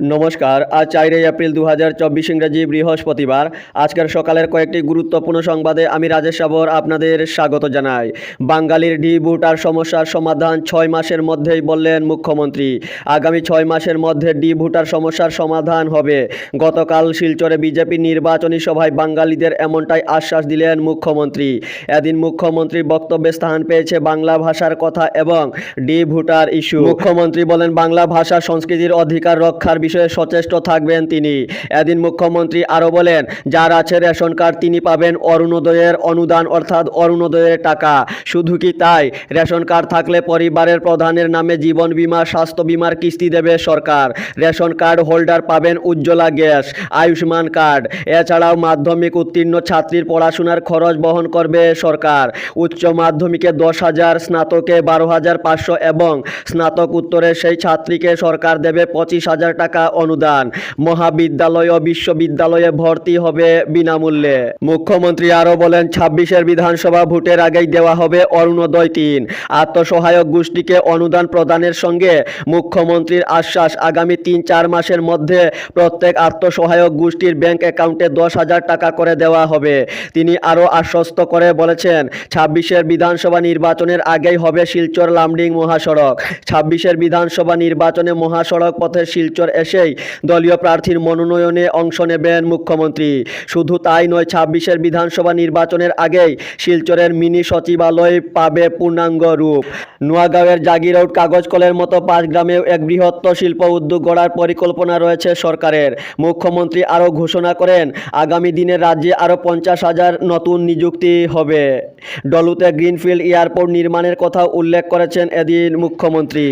নমস্কার। আজ চারই এপ্রিল দু হাজার চব্বিশ ইংরাজি বৃহস্পতিবার। আজকের সকালের কয়েকটি গুরুত্বপূর্ণ সংবাদে আমি রাজেশ সাবর আপনাদের স্বাগত জানাই। বাঙালির ডি ভোটার সমস্যার সমাধান ছয় মাসের মধ্যেই বললেন মুখ্যমন্ত্রী। আগামী ছয় মাসের মধ্যে ডি ভোটার সমস্যার সমাধান হবে। গতকাল শিলচরে বিজেপি নির্বাচনী সভায় বাঙালিদের এমনটাই আশ্বাস দিলেন মুখ্যমন্ত্রী। এদিন মুখ্যমন্ত্রীর বক্তব্যে স্থান পেয়েছে বাংলা ভাষার কথা এবং ডি ভোটার ইস্যু। মুখ্যমন্ত্রী বলেন, বাংলা ভাষা সংস্কৃতির অধিকার রক্ষার বিষয়ে সচেষ্ট থাকবেন তিনি। এদিন মুখ্যমন্ত্রী আরও বলেন, যার আছে রেশন কার্ড তিনি পাবেন অরুণোদয়ের অনুদান, অর্থাৎ অরুণোদয়ের টাকা। শুধু কি তাই? রেশন কার্ড থাকলে পরিবারের প্রধানের নামে জীবন বীমা, স্বাস্থ্য বীমার কিস্তি দেবে সরকার। রেশন কার্ড হোল্ডার পাবেন উজ্জ্বলা গ্যাস, আয়ুষ্মান কার্ড। এছাড়াও মাধ্যমিক উত্তীর্ণ ছাত্রীর পড়াশোনার খরচ বহন করবে সরকার। উচ্চ মাধ্যমিকে দশ হাজার, স্নাতকে বারো হাজার পাঁচশো এবং স্নাতক উত্তরে সেই ছাত্রীকে সরকার দেবে পঁচিশ হাজার টাকা অনুদান। মহাবিদ্যালয় ও বিশ্ববিদ্যালয়ে ভর্তি হবে বিনামূল্যে। মুখ্যমন্ত্রী আরও বলেন, ছাব্বিশের বিধানসভা ভোটের আগেই দেওয়া হবে অরুণোদয় তিন। আত্মসহায়ক গোষ্ঠীকে অনুদান প্রদানের সঙ্গে মুখ্যমন্ত্রীর আশ্বাস আগামী তিন চার মাসের মধ্যে প্রত্যেক আত্মসহায়ক গোষ্ঠীর ব্যাংক অ্যাকাউন্টে দশ হাজার টাকা করে দেওয়া হবে। তিনি আরও আশ্বস্ত করে বলেছেন, ছাব্বিশের বিধানসভা নির্বাচনের আগেই হবে শিলচর লামডিং মহাসড়ক। ছাব্বিশের বিধানসভা নির্বাচনে মহাসড়ক পথে শিলচর এসেই দলীয় প্রার্থীর মনোনয়নে অংশ নেবেন মুখ্যমন্ত্রী। শুধু তাই নয়, ছাব্বিশের বিধানসভা নির্বাচনের আগেই শিলচরের মিনি সচিবালয় পাবে পূর্ণাঙ্গ রূপ। নোয়াগাঁওয়ের জাগিরৌড কাগজ কলের মতো পাঁচ গ্রামেও এক বৃহত্তর শিল্প উদ্যোগ গড়ার পরিকল্পনা রয়েছে সরকারের। মুখ্যমন্ত্রী আরও ঘোষণা করেন, আগামী দিনে রাজ্যে আরও পঞ্চাশ হাজার নতুন নিযুক্তি হবে। ডলুতে গ্রিনফিল্ড এয়ারপোর্ট নির্মাণের কথা উল্লেখ করেছেন এদিন মুখ্যমন্ত্রী।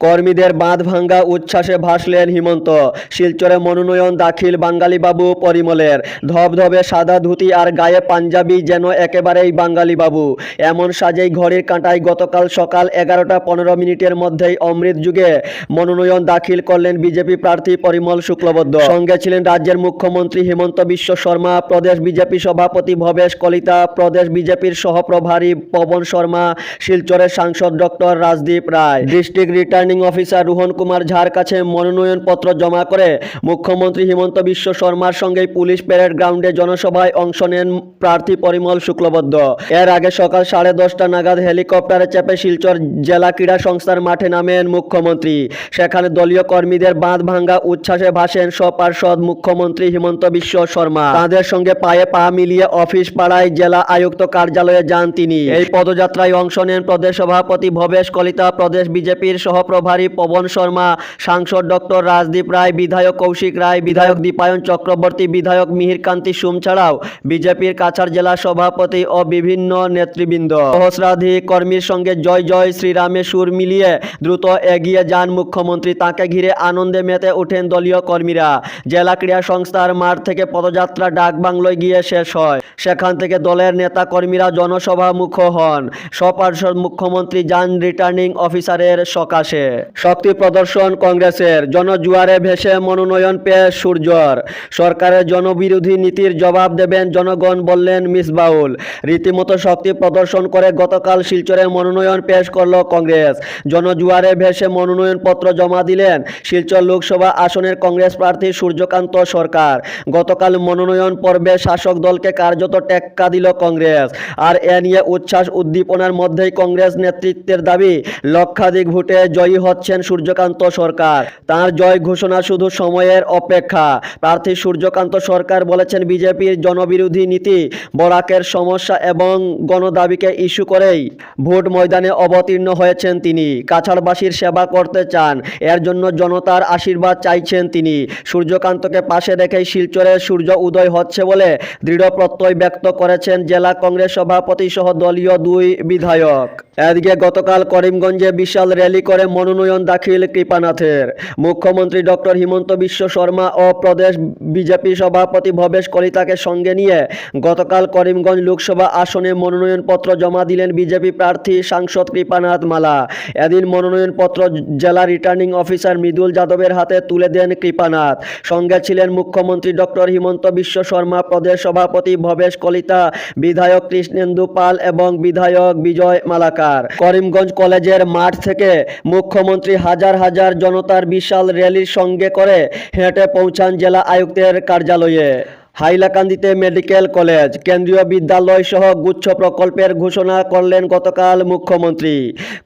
কর্মীদের বাঁধ ভাঙ্গা উচ্ছ্বাসে ভাসলেন হিমন্ত। শিলচরে মনোনয়ন দাখিল বাঙালি বাবু পরিমলের। ধবধবে সাদা ধুতি আর গায়ে পাঞ্জাবি যেন একেবারেই বাঙালি বাবু এমন সাজেই ঘড়ির কাঁটায় গতকাল সকাল এগারোটা পনেরো মিনিটের মধ্যেই অমৃত যুগে মনোনয়ন দাখিল করলেন বিজেপি প্রার্থী পরিমল শুক্লবদ্ধ সঙ্গে ছিলেন রাজ্যের মুখ্যমন্ত্রী হিমন্ত বিশ্ব শর্মা, প্রদেশ বিজেপি সভাপতি ভবেশ কলিতা, প্রদেশ বিজেপির সহপ্রভারী পবন শর্মা, শিলচরের সাংসদ doctor Rajdeep Roy. District returning officer Rohan Kumar ঝার কাছে মনোনয়নপত্র জমা করে মুখ্যমন্ত্রী হিমন্ত বিশ্ব শর্মার সঙ্গে পুলিশ প্যারেড গ্রাউন্ডে জনসভায় অংশ নেন প্রার্থী পরিমল শুক্লবদ্ধ এর আগে সকাল সাড়ে দশটা নাগাদ হেলিকপ্টারে চেপে শিলচর জেলা ক্রীড়া সংস্থার মাঠে নামেন মুখ্যমন্ত্রী। সেখানে দলীয় কর্মীদের বাঁধ ভাঙ্গা উচ্ছ্বাসে ভাসেন সপার্ষদ মুখ্যমন্ত্রী হিমন্ত বিশ্ব শর্মা। তাদের সঙ্গে পায়ে পা মিলিয়ে অফিস পাড়ায় জেলা আয়ুক্ত কার্যালয়ে যান তিনি। এই পদযাত্রায় অংশ নেন প্রদেশ সভাপতি ভবেশ কলিতা, প্রদেশ বিজেপির সহপ্রভারী পবন শর্মা, সাংসদ ডক্টর রাজদীপ রায়, বিধায়ক কৌশিক রায়, বিধায়ক দীপায়ন চক্রবর্তী, বিধায়ক মিহিরকান্তি সুম ছাড়াও বিজেপির কাছাড় জেলা সভাপতি ও বিভিন্ন নেতৃবৃন্দ। সহস্রাধিক কর্মীর সঙ্গে জয় জয় শ্রীরামে সুর মিলিয়ে দ্রুত এগিয়ে যান মুখ্যমন্ত্রী। তাকে ঘিরে আনন্দে মেতে ওঠেন দলীয় কর্মীরা। জেলা ক্রীড়া সংস্থার মাঠ থেকে পদযাত্রা ডাক বাংলোয় গিয়ে শেষ হয়। সেখান থেকে দলের নেতা কর্মীরা জনসভা মুখ হন। সপার্ষদ মুখ্যমন্ত্রী যান রিটার্নিং অফিসারের সকাশে। শক্তি প্রদর্শন কংগ্রেসের জনজুয়ারে ভেসে মনোনয়ন পেয়ে সূর্যর সরকারের জনবিরোধী নীতির জবাব দেবেন জনগণ বললেন মিসবাউল রীতিমতো শক্তি প্রদর্শন করে গতকাল শিলচরে মনোনয়ন পেশ করল কংগ্রেস। জনজুয়ারে ভেসে মনোনয়নপত্র জমা দিলেন শিলচর লোকসভা আসনের কংগ্রেস প্রার্থী সূর্যকান্ত সরকার। গতকাল মনোনয়ন পর্বে শাসক দলকে কার্যত টেক্কা দিল কংগ্রেস। আর এ নিয়ে উচ্ছ্বাস উদ্দীপনার মধ্যেই কংগ্রেস নেতৃত্বের দাবি, লক্ষাধিক ভোটে জয়ী হচ্ছেন সূর্যকান্ত সরকার। তার জয় ঘোষণা শুধু সময়ের অপেক্ষা। প্রার্থী সূর্যকান্ত সরকার বলেছেন, বিজেপির জনবিরোধী নীতি বরাকের সমস্যা এবং গণদাবিকে ইস্যু করেই ভোট ময়দানে অবতীর্ণ হয়েছেন তিনি। কাছাড়বাসীর সেবা করতে চান, এর জন্য জনতার আশীর্বাদ চাইছেন তিনি। সূর্যকান্তকে পাশে রেখেই শিলচরে সূর্য উদয় হচ্ছে বলে দৃঢ় প্রত্যয় ব্যক্ত করেছেন জেলা কংগ্রেস সভাপতি সহ দলীয় দুই বিধায়ক। এদিকে গতকাল করিমগঞ্জে বিশাল র্যালি করে মনোনয়ন দাখিল কৃপানাথের। মুখ্যমন্ত্রী ডক্টর হিমন্ত বিশ্ব শর্মা ও প্রদেশ বিজেপি সভাপতি ভবেশ কলিতাকে সঙ্গে নিয়ে গতকাল করিমগঞ্জ লোকসভা আসনে মনোনয়নপত্র জমা দিলেন বিজেপি প্রার্থী সাংসদ কৃপানাথ মালা। এদিন মনোনয়নপত্র জেলা রিটার্নিং অফিসার মৃদুল যাদবের হাতে তুলে দেন কৃপানাথ। সঙ্গে ছিলেন মুখ্যমন্ত্রী ডক্টর হিমন্ত বিশ্ব শর্মা, প্রদেশ সভাপতি ভবেশ কলিতা, বিধায়ক কৃষ্ণেন্দু পাল এবং বিধায়ক বিজয় মালাকার করিমগঞ্জ কলেজের মাঠ থেকে মুখ্যমন্ত্রী হাজার হাজার জনতার বিশাল র্যালির সঙ্গে করে হেঁটে পৌঁছান জেলা আয়ুক্তের কার্যালয়ে। হাইলাকান্দিতে মেডিকেল কলেজ, কেন্দ্রীয় বিদ্যালয় সহ গুচ্ছ প্রকল্পের ঘোষণা করলেন গতকাল মুখ্যমন্ত্রী।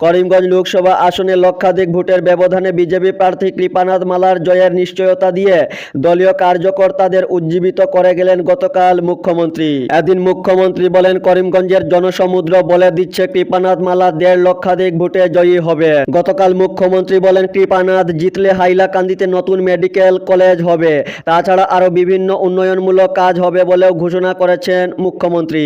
করিমগঞ্জ লোকসভা আসনে লক্ষাধিক ভোটের ব্যবধানে বিজেপি প্রার্থী কৃপানাথ মালার জয়ের নিশ্চয়তা দিয়ে দলীয় কার্যকর্তাদের উজ্জীবিত করে গেলেন গতকাল মুখ্যমন্ত্রী। এদিন মুখ্যমন্ত্রী বলেন, করিমগঞ্জের জনসমুদ্র বলে দিচ্ছে কৃপানাথ মালা, দেড় লক্ষাধিক ভোটে জয়ী হবে। গতকাল মুখ্যমন্ত্রী বলেন, কৃপানাথ জিতলে হাইলাকান্দিতে নতুন মেডিকেল কলেজ হবে। তাছাড়া আরও বিভিন্ন উন্নয়নমূলক কাজ হবে বলেও ঘোষণা করেছেন মুখ্যমন্ত্রী।